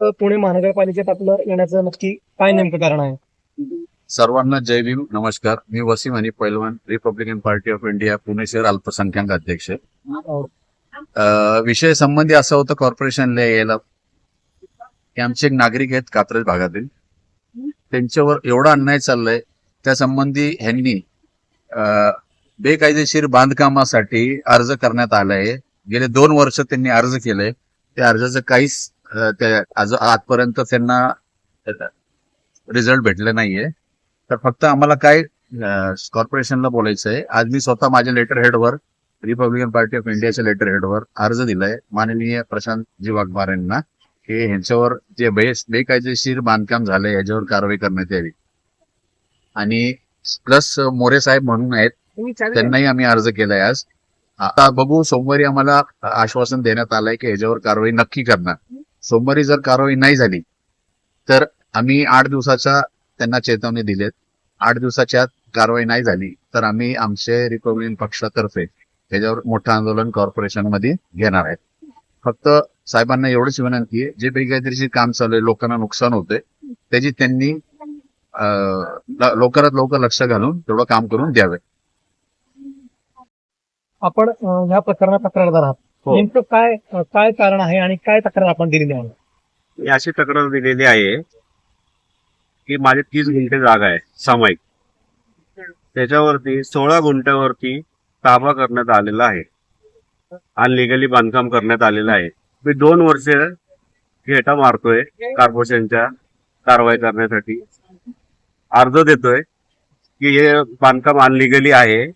पुणे महानगरपालिकेत आपलं येण्याचं नक्की काय नेमकं कारण आहे? सर्वांना जय भीम नमस्कार. मी वसीम आणि पैलवान Republican Party of India Pune शहर अल्पसंख्याक अध्यक्ष. अं, विषय संबंधी असं होतं कॉर्पोरेशनला यायला. की आमचे एक नागरिक आहेत कात्रज भागातील. त्यांच्यावर एवढा अन्याय चाललाय. त्या संबंधी ह्यांनी अं, बेकायदेशीर बांधकामासाठी अर्ज करण्यात आलाय. गेले दोन वर्ष त्यांनी अर्ज केलंय. त्या अर्जाचं काहीच आजपर्यंत त्यांना रिझल्ट भेटले नाहीये. तर फक्त आम्हाला काय कॉर्पोरेशनला बोलायचं आहे आज मी स्वतः माझ्या लेटर हेडवर रिपब्लिकन पार्टी ऑफ इंडियाच्या लेटर हेडवर अर्ज दिलाय. माननीय प्रशांत जी वाघमारे यांना की ह्यांच्यावर जे बेस बेकायदेशीर बांधकाम झालंय याच्यावर कारवाई करण्यात यावी. आणि प्लस मोरे साहेब म्हणून आहेत. त्यांनाही आम्ही अर्ज केलाय आज. आता बघू सोमवारी आम्हाला आश्वासन देण्यात आलंय की ह्याच्यावर कारवाई नक्की करणार. सोमवारी जर कारवाई नाही झाली तर आम्ही आठ दिवसाच्या त्यांना चेतावणी दिलेत. आठ दिवसाच्या कारवाई नाही झाली तर आम्ही आमचे रिपब्लिकन पक्षातर्फे त्याच्यावर मोठं आंदोलन कॉर्पोरेशनमध्ये घेणार आहेत. फक्त साहेबांना एवढंच विनंती आहे जे बेकायदेशीर काम चालू आहे लोकांना नुकसान होते त्याची त्यांनी लवकरात लवकर लक्ष घालून तेवढं काम करून द्यावे. आपण या प्रकरणात तक्रारदार आहात. नेमकं काय काय कारण आहे आणि काय तक्रार आपण दिलेली आहे? मी अशी तक्रार दिलेली आहे की माझी तीस गुंठे जागा आहे सामायिक. त्याच्यावरती सोळा गुंठ्यावरती ताबा करण्यात आलेला आहे अनलिगली बांधकाम करण्यात आलेलं आहे. मी दोन वर्ष घेटा मारतोय कॉर्पोरेशनच्या कारवाई करण्यासाठी. अर्ज देतोय की हे बांधकाम अनलिगली आहे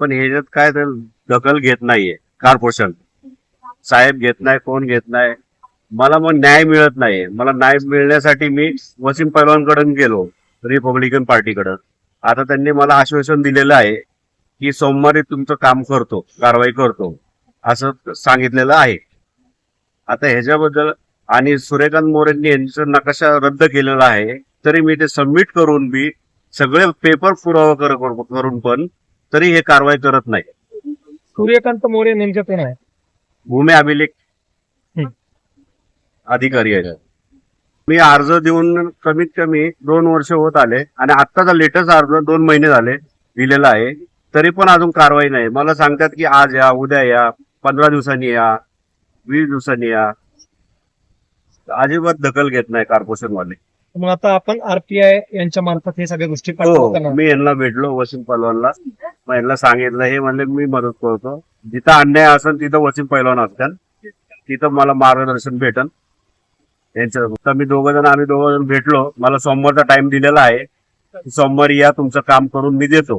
पण ह्याच्यात काय तर दखल घेत नाहीये कॉर्पोरेशन साहेब घेत नाही कोण घेत नाही. मला मग न्याय मिळत नाही. मला न्याय मिळण्यासाठी मी वसीम पैलवानकडे गेलो रिपब्लिकन पार्टीकडं आता त्यांनी मला आश्वासन दिलेलं आहे की सोमवारी तुमचं काम करतो कारवाई करतो असं सांगितलेलं आहे. आता ह्याच्याबद्दल आणि सूर्यकांत मोरेंनी यांचं नकाशा रद्द केलेला आहे तरी मी ते सबमिट करून बी सगळे पेपर पुरावा करून पण तरी हे कारवाई करत नाही. सूर्यकांत मोरे नेमके ते नाही. भूमी अभिलेख. अधिकारी आहे मी अर्ज देऊन कमीत कमी दोन वर्ष होत आले आणि आत्ताचा लेटेस्ट अर्ज दोन महिने झाले दिलेला आहे. तरी पण अजून कारवाई नाही. मला सांगतात की आज या उद्या या पंधरा दिवसांनी या वीस दिवसांनी या. अजिबात दखल घेत नाही कॉर्पोरेशन वाले. मग आता आपण आरपीआय यांच्या मार्फत हे सगळ्या गोष्टी पाठवतो हो मी यांना भेटलो वसीम पहलवानला मग यांना सांगितलं हे म्हणले मी मदत करतो. जिथं अन्याय असेल तिथं वसीम पहलवान असतात तिथं मला मार्गदर्शन भेटन. यांचं तर मी दोघं जण आम्ही दोघं जण भेटलो. मला सोमवारचा टाइम दिलेला आहे. सोमवारी या तुमचं काम करून मी देतो.